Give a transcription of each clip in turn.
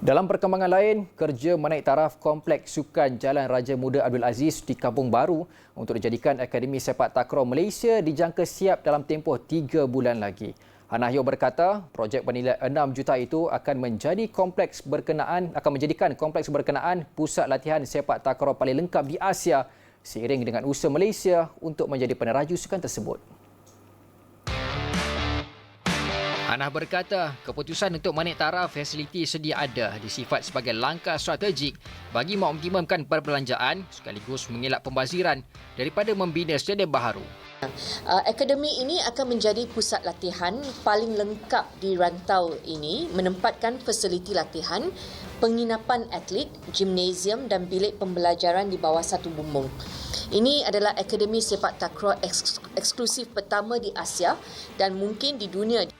Dalam perkembangan lain, kerja menaik taraf Kompleks Sukan Jalan Raja Muda Abdul Aziz di Kampung Baru untuk dijadikan Akademi Sepak Takraw Malaysia dijangka siap dalam tempoh tiga bulan lagi. Hanahyo berkata, projek bernilai 6 juta itu akan menjadi kompleks berkenaan akan menjadikan kompleks berkenaan pusat latihan sepak takraw paling lengkap di Asia seiring dengan usaha Malaysia untuk menjadi peneraju sukan tersebut. Anah berkata, keputusan untuk menaik taraf fasiliti sedia ada disifat sebagai langkah strategik bagi mengoptimumkan perbelanjaan sekaligus mengelak pembaziran daripada membina stadium baharu. Uh, akademi ini akan menjadi pusat latihan paling lengkap di rantau ini menempatkan fasiliti latihan, penginapan atlet, gimnasium dan bilik pembelajaran di bawah satu bumbung. Ini adalah akademi sepak takraw eks- eksklusif pertama di Asia dan mungkin di dunia.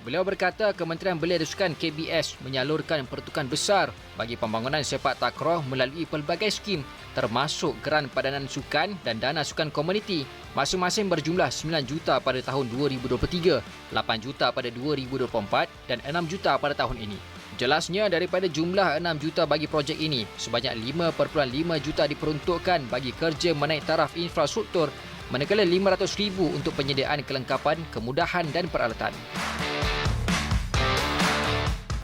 Beliau berkata Kementerian Belia dan Sukan KBS menyalurkan pertukaran besar bagi pembangunan sepak takraw melalui pelbagai skim termasuk geran padanan sukan dan dana sukan komuniti masing-masing berjumlah 9 juta pada tahun 2023, 8 juta pada 2024 dan 6 juta pada tahun ini. Jelasnya daripada jumlah 6 juta bagi projek ini, sebanyak 5.5 juta diperuntukkan bagi kerja menaik taraf infrastruktur manakala 500,000 untuk penyediaan kelengkapan, kemudahan dan peralatan.